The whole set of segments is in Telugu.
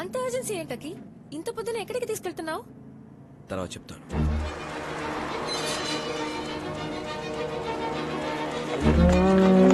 అంత అర్జెన్సీ ఏంటకి? ఇంత పొద్దున ఎక్కడికి తీసుకెళ్తున్నావు? తర్వాత చెప్తాను. అవే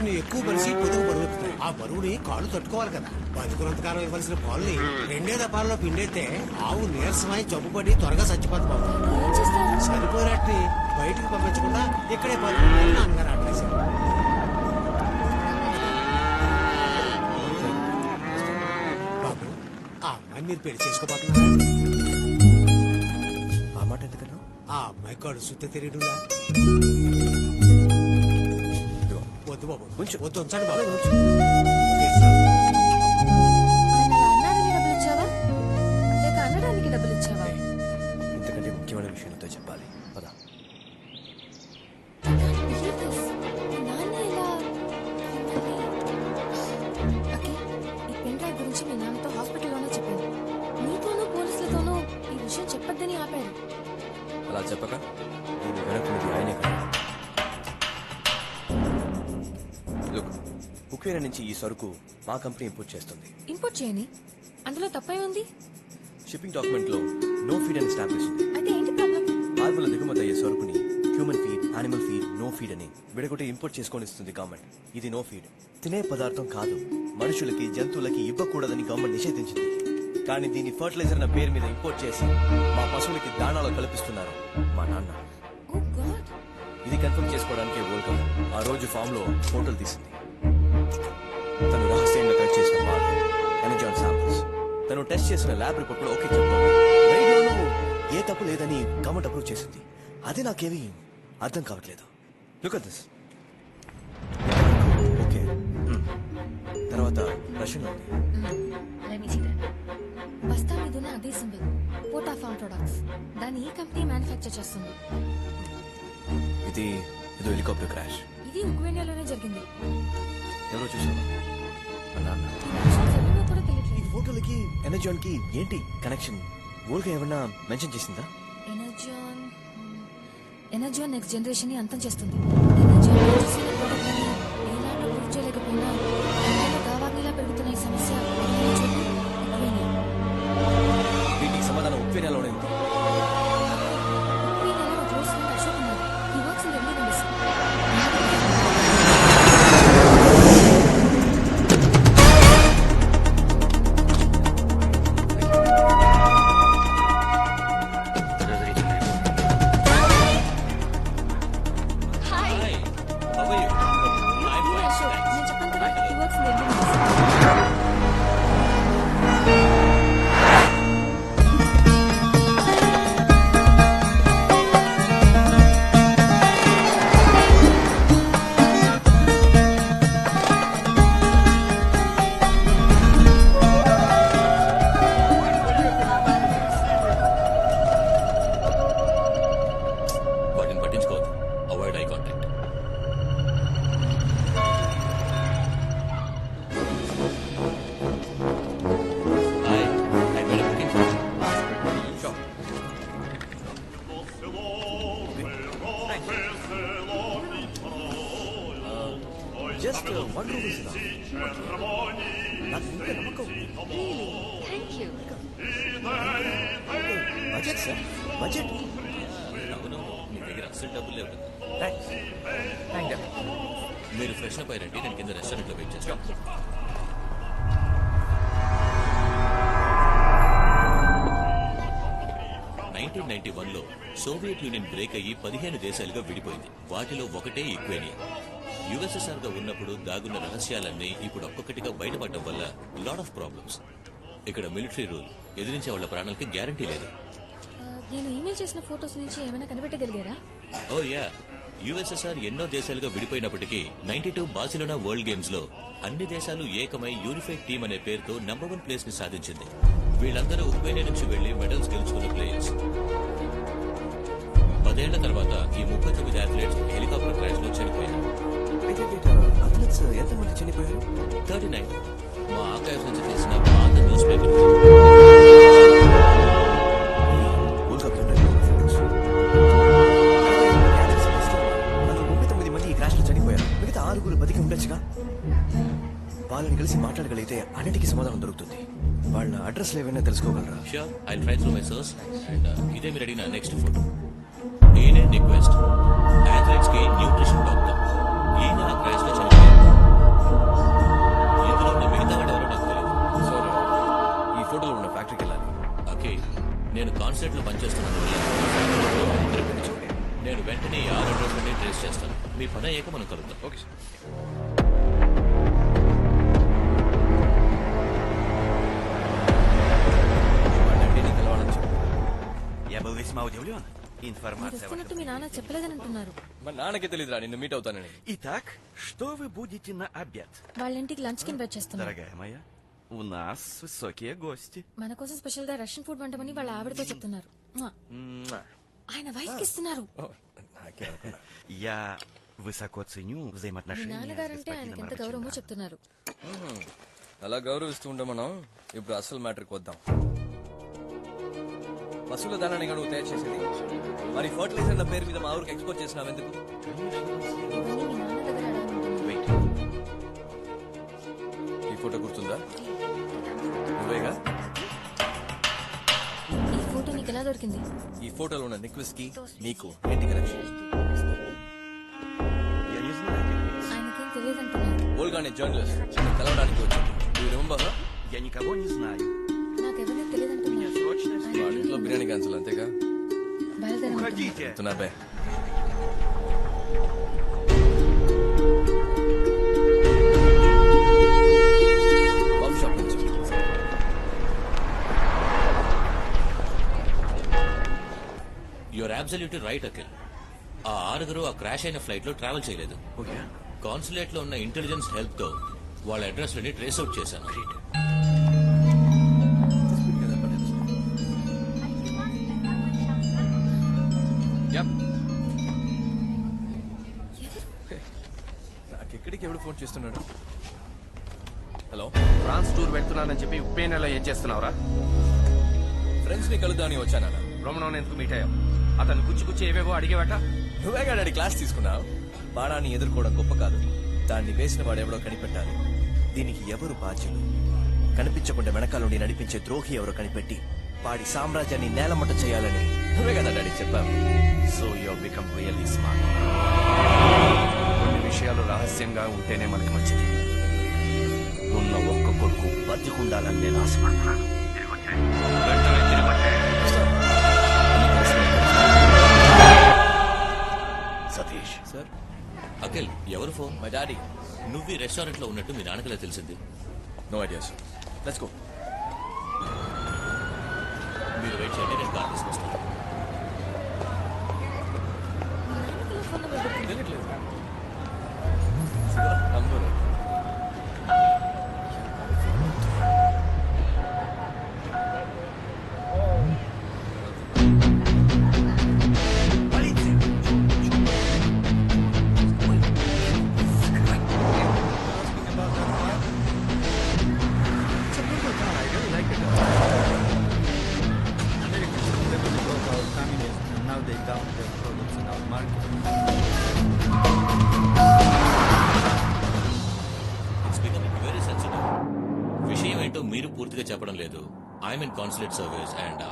కొన్ని ఎక్కువ మనిషి పొదుగు బరువు ఎక్కుతాయి. ఆ బరువుని కాళ్ళు తట్టుకోవాలి కదా. బతుకున్నంతకాలం ఇవ్వాల్సిన పాలని రెండే దపాల్లో పిండైతే ఆవు నీరసమై జబ్బుపడి త్వరగా చచ్చిపోతుంది బాబు. సరిపోయినట్టు బయటికి పంపించకుండా ఇక్కడే పాలు నాన్నగారు ఆటేశారు బాబు ఆ అమ్మాయి మీరు పెళ్ళి చేసుకోబోతున్నారా? ఆ మాట ఎందుకన్నా ఆ అమ్మాయి తెలియడులా బాబు. కొంచెం. వద్దు ఉంచండి బాబు. ఆయన అలా అన్నాడని డబ్బులు ఇచ్చావా? లేక అనడానికి డబ్బులు ఇచ్చావా? ఇంతకంటే ముఖ్యమైన విషయం నీతో చెప్పాలి. పద. గురించి మీ నాన్నతో హాస్పిటల్లోనే చెప్పాను. నీతోనూ పోలీసులతోనూ ఈ విషయం చెప్పొద్దని ఆపాడు అలా చెప్పక? దీని ఉక్రెయిన్ నుంచి ఈ సరుకు మా కంపెనీ ఇంపోర్ట్ చేస్తుంది. ఇంపోర్ట్ చేయని? అందులో తప్పే ఉంది? షిప్పింగ్ డాక్యుమెంట్లో నో ఫీడ్ అని స్టాంప్ అయితే ఏంటి ప్రాబ్లం మార్పుల దిగుమతి అయ్యే సరుకుని human feed animal feed no feed అని విడగొట్టి ఇంపోర్ట్ చేసుకొని ఇస్తుంది గవర్నమెంట్ ఇది నో ఫీడ్ తినే పదార్థం కాదు. మనుషులకి జంతువులకి ఇవ్వకూడదని గవర్నమెంట్ నిషేధించింది. కానీ దీన్ని ఫర్టిలైజర్ అన్న పేరు మీద ఇంపోర్ట్ చేసి మా పశువులకి దాణాలు కల్పిస్తున్నారు మా నాన్న. గాడ్ ఇది కన్ఫర్మ్ చేసుకోవడానికి వరల్డ్ ఆ రోజు ఫామ్లో ఫోటోలు తీసింది. తను రహస్యంగా కట్ చేసిన పాలు ఎనజాన్ శాంపుల్స్ తను టెస్ట్ చేసిన ల్యాబ్ రిపోర్ట్ కూడా ఓకే చెప్తుంది. రైడ్లోనూ ఏ తప్పు లేదని గవర్నమెంట్ అప్రూవ్ చేసింది. అది నాకేమీ అర్థం కావట్లేదు. Look at this okay. Hmm. తర్వాత రష్యన్ ఉంది. Let me see that. బస్తా మీద ఉన్న అదే సింబల్. పోటా ప్రొడక్ట్స్. దాన్ని ఈ కంపెనీ మ్యానుఫ్యాక్చర్ చేస్తుంది? ఇది ఇది హెలికాప్టర్ క్రాష్. ఇది ఉక్రెయిన్లోనే జరిగింది. ఎవరో చూసావా ఈ ఫోటోలకి ఎనర్జాన్కి ఏంటి కనెక్షన్ ఊరిగా ఏమన్నా మెన్షన్ చేసిందా? ఎనర్జాన్ ఎనర్జాన్ నెక్స్ట్ జనరేషన్ని అంతం చేస్తుంది. ఎనర్జాన్ మీ దగ్గర అసలు డబ్బులు లేవు యూ మీరు ఫ్రెష్ అప్ అయ్యారంటే నేను కింద రెస్టారెంట్లో వెయిట్ చేస్తాను నైన్టీన్ నైన్టీ వన్లో సోవియట్ యూనియన్ బ్రేక్ అయ్యి పదిహేను దేశాలుగా విడిపోయింది. వాటిలో ఒకటే ఈక్వేనియా. యుఎస్ఎస్ఆర్గా ఉన్నప్పుడు దాగున్న రహస్యాలన్నీ ఇప్పుడు ఒక్కొక్కటిగా బయటపడడం వల్ల లాట్ ఆఫ్ ప్రాబ్లమ్స్. ఇక్కడ మిలిటరీ రూల్ ఎదిరించే వాళ్ళ ప్రాణాలకి గ్యారంటీ లేదు. నేను ఈమెయిల్ చేసిన ఫోటోస్ నుంచి ఏమైనా కనిపెట్టగలిగారా? ఓ యా యుఎస్ఎస్ఆర్ ఎన్నో దేశాలుగా విడిపోయినప్పటికీ నైన్టీ టూ బార్సిలోనా వరల్డ్ గేమ్స్లో అన్ని దేశాలు ఏకమై యూనిఫైడ్ టీమ్ అనే పేరుతో నంబర్ వన్ ప్లేస్ని సాధించింది. వీళ్ళందరూ ఉక్రెయిన్ నుంచి వెళ్ళి మెడల్స్ గెలుచుకున్న ప్లేయర్స్ పదేళ్ళ తర్వాత ఈ ముప్పై తొమ్మిది అథ్లెట్స్ హెలికాప్టర్ క్రాష్లో చనిపోయారు. చనిపోయారు? థర్టీ నైన్ మా ఆర్కైవ్స్ నుంచి తీసిన పాత న్యూస్ పేపర్ ఆరుగురు బతికి ఉండొచ్చుగా? వాళ్ళని కలిసి మాట్లాడగలిగితే అన్నిటికీ సమాధానం దొరుకుతుంది. వాళ్ళ అడ్రస్ ఏమైనా తెలుసుకోగలరా? Sure I try through my search and ఇదే మీరు అడిగిన నెక్స్ట్ ఫోటో ఈయనే రిక్వెస్ట్ అథ్లెట్స్కి న్యూట్రిషన్ డాక్టర్ ఈయన ఆ క్రాష్లో ఇందులో ఉన్న మిగతా వాడు ఎవరో నాకు తెలియదు సార్ ఈ ఫోటోలో ఉన్న ఫ్యాక్టరీకి వెళ్ళాలి. ఓకే నేను కాన్సర్ట్లో పనిచేస్తున్నాను. నేను వెంటనే ఈ ఆరు అడ్రస్ నుండి ట్రేస్ చేస్తాను మీ పని అయ్యాక మనం కలుద్దాం ఓకే సార్ వాళ్ళంటే నీకు తెలవాలని చెప్పు. Я был весьма удивлен. మీరు Информация వస్తున్నట్టు మీ ваша. నాన్న చెప్పలేదని అంటున్నారు మా నాన్నకి తెలియదురా నిన్ను మీట్ అవుతానని Итак, что вы будете на обед? వాళ్ళ ఇంటికి లంచ్ కి ఇన్వైట్ చేస్తున్నారు Дорогая моя, у нас высокие гости. మన కోసం స్పెషల్ గా రష్యన్ ఫుడ్ వంటమని వాళ్ళ ఆవిడతో చెప్తున్నారు మ్వా. ఆయన వైఫ్ కి ఇస్తున్నారు ఓ, నాకే అనుకున్నా. Я высоко ценю మీ взаимоотношения с నాన్నగారంటే ఆయనకి господином ఎంత గౌరవమో Раченко. చెప్తున్నారు అలా గౌరవిస్తూ ఉంటాం మనం ఇప్పుడు అసలు మ్యాటర్కి వద్దాం పశువుల దానాన్ని నువ్వు తయారు చేసేది మరి ఫర్టిలైజర్ల పేరు మీద మా ఊరికి ఎక్స్పోర్ట్ చేసినావు ఎందుకు ఇవన్నీ మీ నాన్న దగ్గర అడగమంటున్నారు Wait. ఈ ఫోటో గుర్తుందా నువ్వేగా ఈ ఫోటో నీకు ఎలా దొరికింది ఈ ఫోటోలో ఉన్న నిక్వెస్ కి నీకు ఏంటి కనెక్షన్ Я не знаю этих лиц. ఆయనకేం తెలియదంటున్నారు ఓల్గానే జర్నలిస్ట్ కలవడానికి వచ్చాను నువ్వు రిమంబర్ Я никого не знаю. నాకెవరిని తెలియదంటున్నారు Срочно వాళ్ళ ఇంట్లో బిర్యానీ క్యాన్సిల్ అంతేగా బయలుదేరండి Уходите! చెప్తున్నా యువర్ అబ్సల్యూట్ రైట్ అఖిల్ ఆ ఆరుగురు ఆ క్రాష్ అయిన ఫ్లైట్లో ట్రావెల్ చేయలేదు ఓకే కాన్సులేట్లో ఉన్న ఇంటెలిజెన్స్ హెల్ప్తో వాళ్ళ అడ్రస్ లని ట్రేస్ అవుట్ చేశాను నాకెక్కడికి ఎవడు ఫోన్ చేస్తున్నాడు? హలో ఫ్రాన్స్ టూర్ వెళ్తున్నానని చెప్పి ఉప్పే నెల ఏం చేస్తున్నావురా? ఫ్రెండ్స్ని కలుద్దామని వచ్చానా? రోమనోని ఎందుకు మీట్ అయ్యావు? అతను గుచ్చి గుచ్చి ఏవేవో అడిగేవట. నువ్వే డాడీ క్లాస్ తీసుకున్నావు? బాణాన్ని ఎదుర్కోవడం గొప్ప కాదు. దాన్ని వేసిన వాడు ఎవడో కనిపెట్టాలి. దీనికి ఎవరు బాధ్యులు? కనిపించకుండా వెనకాల నుండి నడిపించే ద్రోహి ఎవరో కనిపెట్టి వాడి సామ్రాజ్యాన్ని నేలమట్ట చేయాలని నువ్వే కదా డాడీ చెప్పావు. So you become really smart కొన్ని విషయాలు రహస్యంగా ఉంటేనే మనకి మంచిది. ఉన్న ఒక్క కొడుకు బతికుండాలని నేను ఆశపడుతున్నాను. ఫోన్ మై డాడీ నువ్వు రెస్టారెంట్లో ఉన్నట్టు మీ నాన్నకలా తెలిసింది. No idea sir let's go మీరు వెయిట్ చేయండి నేను కార్ తీసుకొస్తాను.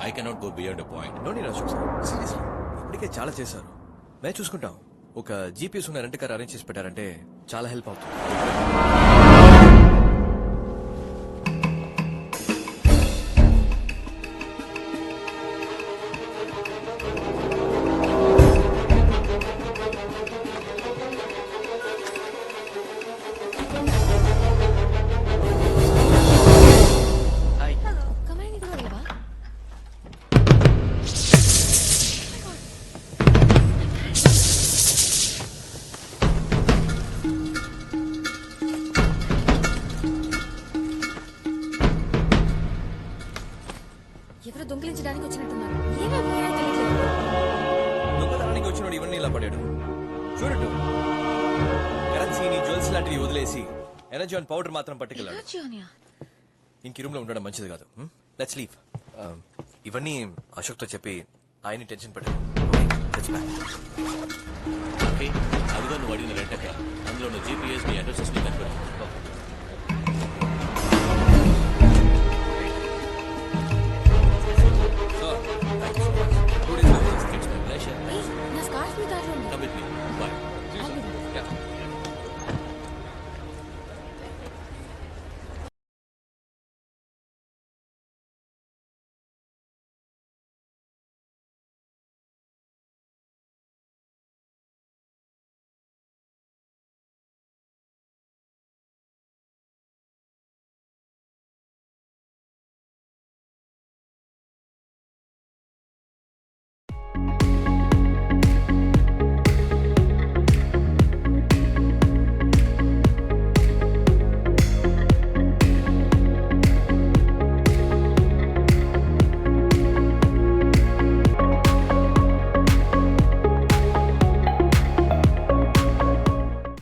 I cannot go beyond a point no Raju seriously ఇప్పటికే చాలా చేశారు. మేము చూసుకుంటాం. ఒక జీపీఎస్ ఉన్న రెంట్ కార్ అరేంజ్ చేసి పెట్టారంటే చాలా హెల్ప్ అవుతుంది. ఎవరో దొంగిలించడానికి వచ్చినట్టున్నారు. ఏమైపోయాయో తెలియట్లేదు. దొంగతనానికి వచ్చినాడు ఇవన్నీ ఇలా పడాడు. చూడటు. కరెన్సీని జ్యువెల్స్ లాంటివి వదిలేసి ఎనర్జీ ఆన్ పౌడర్ మాత్రం పట్టుకెళ్ళాడు. ఎనర్జీ ఇంక రూమ్లో ఉండడం మంచిది కాదు. లెట్స్ లీవ్ ఇవన్నీ అశోక్తో చెప్పి ఆయన్ని టెన్షన్ పెట్టాను ఓకే అదిగా నువ్వు అడిగిన రెంటక అందులో జీపీఎస్ నీ అడ్రసెస్ని